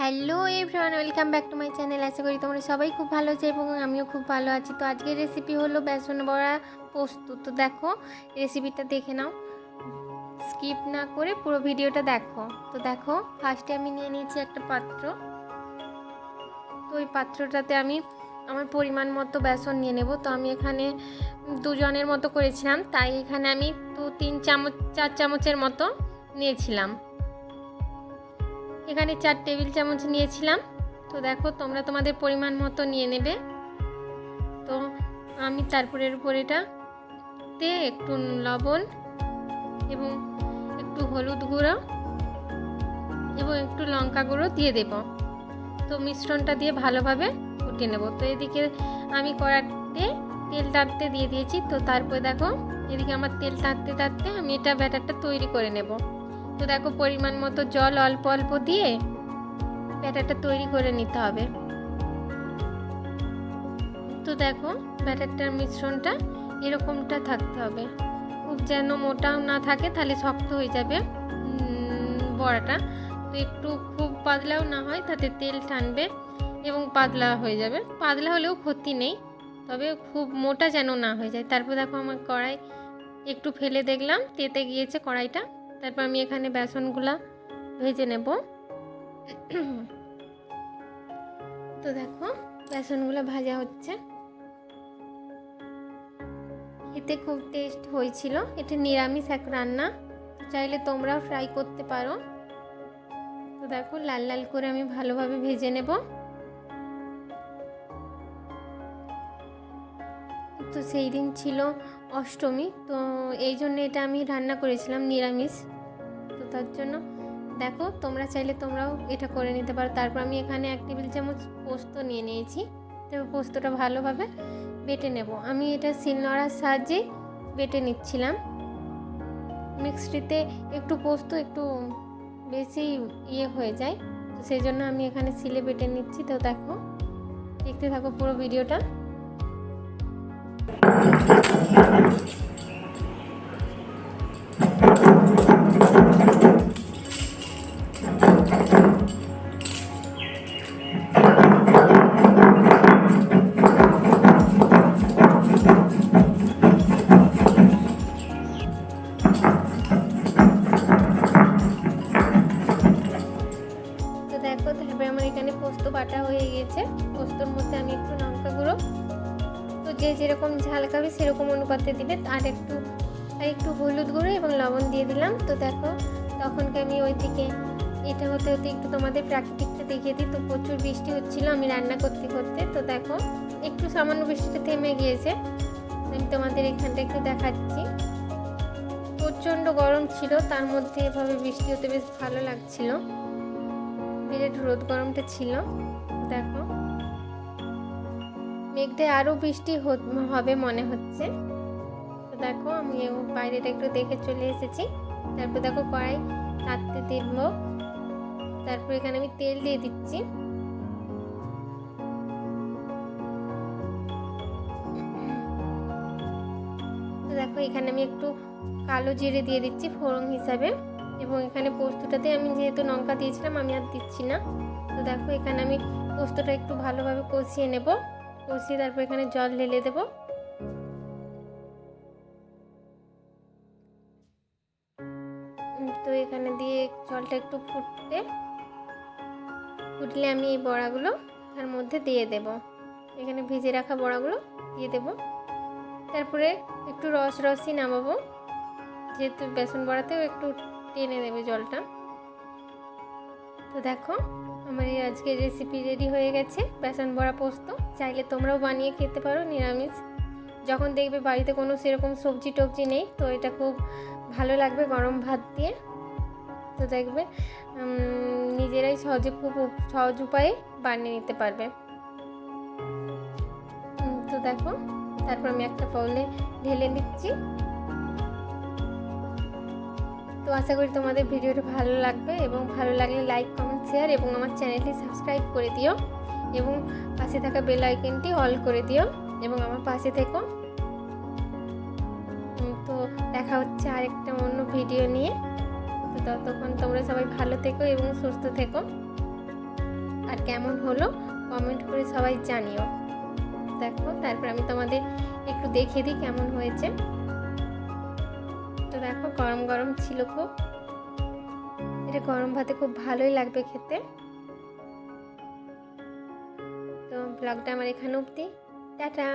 Hello everyone, welcome back to my channel. আশা করি তোমরা সবাই খুব ভালো আছো এবং আমিও খুব ভালো আছি। তো আজকের রেসিপি হলো বেসন বড়া পোস্ত। তো দেখো রেসিপিটা দেখে নাও। স্কিপ না করে পুরো ভিডিওটা দেখো। তো দেখো ফার্স্টে আমি নিয়ে নিয়েছি একটা পাত্র। তো ওই পাত্রটাতে আমি আমার পরিমাণ মতো বেসন নিয়ে নেব। তো আমি এখানে দুজনের মতো করেছিলাম। তাই এখানে আমি দু, তিন চামচ, চার চামচের মতো নিয়েছিলাম। এখানে চার টেবিল চামচ নিয়েছিলাম। তো দেখো, তোমরা তোমাদের পরিমাণ মতো নিয়ে নেবে। তো আমি তারপরের উপর এটা তে একটু লবণ এবং একটু হলুদ গুঁড়ো এবং একটু লঙ্কা গুঁড়ো দিয়ে দেব। তো মিশ্রণটা দিয়ে ভালোভাবে ফুটিয়ে নেব। তো এদিকে আমি কড়াতে তেল তাঁততে দিয়ে দিয়েছি। তো তারপরে দেখো, এদিকে আমার তেল তাঁততে তাঁততে আমি এটা ব্যাটারটা তৈরি করে নেব। তো দেখো পরিমাণ মতো জল অল্প অল্প দিয়ে ব্যাটারটা তৈরি করে নিতে হবে। তো দেখো ব্যাটারটার মিশ্রণটা এরকমটা থাকতে হবে। খুব যেন মোটাও না থাকে তাহলে শক্ত হয়ে যাবে বড়াটা। তো একটু খুব পাতলাও না হয় তাতে তেল টানবে এবং পাতলা হয়ে যাবে। পাতলা হলেও ক্ষতি নেই, তবে খুব মোটা যেন না হয়ে যায়। তারপর দেখো আমার কড়াই একটু ফেলে দেখলাম, তেতে গিয়েছে কড়াইটা। তারপর আমি এখানে বেসনগুলা ভেজে নেব। তো দেখো, বেসনগুলো ভাজা হচ্ছে। এতে খুব টেস্ট হয়েছিল। এটা নিরামিষ এক রান্না। চাইলে তোমরাও ফ্রাই করতে পারো। তো দেখো, লাল লাল করে আমি ভালোভাবে ভেজে নেব। তো সেই দিন ছিল অষ্টমী। তো এই জন্য এটা আমি রান্না করেছিলাম, নিরামিষ। তো তার জন্য দেখো, তোমরা চাইলে তোমরাও এটা করে নিতে পারো। তারপর আমি এখানে এক টেবিল চামচ পোস্ত নিয়ে নিয়েছি। তো পোস্তটা ভালোভাবে বেটে নেব। আমি এটা শিলনোড়ার সাহায্যে বেটে নিচ্ছিলাম। মিক্সটিতে একটু পোস্ত একটু বেশি ইয়ে হয়ে যায়। তো সেই জন্য আমি এখানে শিলে বেটে নিচ্ছি। তো দেখো, দেখতে থাকো পুরো ভিডিওটা। Thank you. যে যেরকম ঝাল খাবে সেরকম অনুপাতে দিবে। আর একটু আর একটু হলুদ গুঁড়ো এবং লবণ দিয়ে দিলাম। তো দেখো, তখনকে আমি ওই দিকে এটা হতে হতে একটু তোমাদের প্রাকৃতিকটা দেখিয়ে দিই। তো প্রচুর বৃষ্টি হচ্ছিল, আমি রান্না করতে করতে। তো দেখো, একটু সামান্য বৃষ্টিটা থেমে গিয়েছে। আমি তোমাদের এখানটা একটু দেখাচ্ছি। প্রচণ্ড গরম ছিল, তার মধ্যে এভাবে বৃষ্টি হতে বেশ ভালো লাগছিল। বিরাট রোদ গরমটা ছিল। দেখো। মেঘটা আরও বৃষ্টি হবে মনে হচ্ছে। তো দেখো, আমি বাইরেটা একটু দেখে চলে এসেছি। তারপর দেখো কড়াই তাতে দেব। তারপর এখানে আমি তেল দিয়ে দিচ্ছি। তো দেখো, এখানে আমি একটু কালো জিরে দিয়ে দিচ্ছি ফোড়ন হিসাবে। এবং এখানে পোস্তটাতে আমি যেহেতু লঙ্কা দিয়েছিলাম, আমি আর দিচ্ছি না। তো দেখো, এখানে আমি পোস্তটা একটু ভালোভাবে কষিয়ে নেব। কষিয়ে তারপর এখানে জল ঢেলে দেব। তো এখানে দিয়ে জলটা একটু ফুটতে, ফুটলে আমি এই বড়াগুলো তার মধ্যে দিয়ে দেব। এখানে ভিজে রাখা বড়াগুলো দিয়ে দেব। তারপরে একটু রস রসই নামাবো, যেহেতু বেসন বড়াতেও একটু টেনে দেবে জলটা। তো দেখো, আমার এই আজকের রেসিপি রেডি হয়ে গেছে। বেসন বড়া পোস্ত, চাইলে তোমরাও বানিয়ে খেতে পারো, নিরামিষ। যখন দেখবে বাড়িতে কোনো সেরকম সবজি টবজি নেই, তো এটা খুব ভালো লাগবে গরম ভাত দিয়ে। তো দেখবে নিজেরাই সহজে খুব সহজ উপায়ে বানিয়ে নিতে পারবে। তো দেখো, তারপর আমি একটা বাউলে ঢেলে নিচ্ছি তো আশা করি তোমাদের ভিডিওটা ভালো লাগবে এবং ভালো লাগলে লাইক কমেন্ট শেয়ার এবং আমার চ্যানেলটি সাবস্ক্রাইব করে দিও এবং পাশে থাকা বেল আইকনটি অল করে দিও এবং আমার পাশে থেকো। তো দেখা হচ্ছে আরেকটা অন্য ভিডিও নিয়ে। তো ততক্ষণ তোমরা সবাই ভালো থেকো এবং সুস্থ থেকো। আর কেমন হলো কমেন্ট করে সবাই জানিও। দেখো, তারপর আমি তোমাদের একটু দেখিয়ে দিই কেমন হয়েছে। দেখো, গরম গরম ছিল খুব। এটা গরম ভাতে খুব ভালোই লাগবে খেতে। তো ব্লগটা আমার এখানে অবধি। টাটা।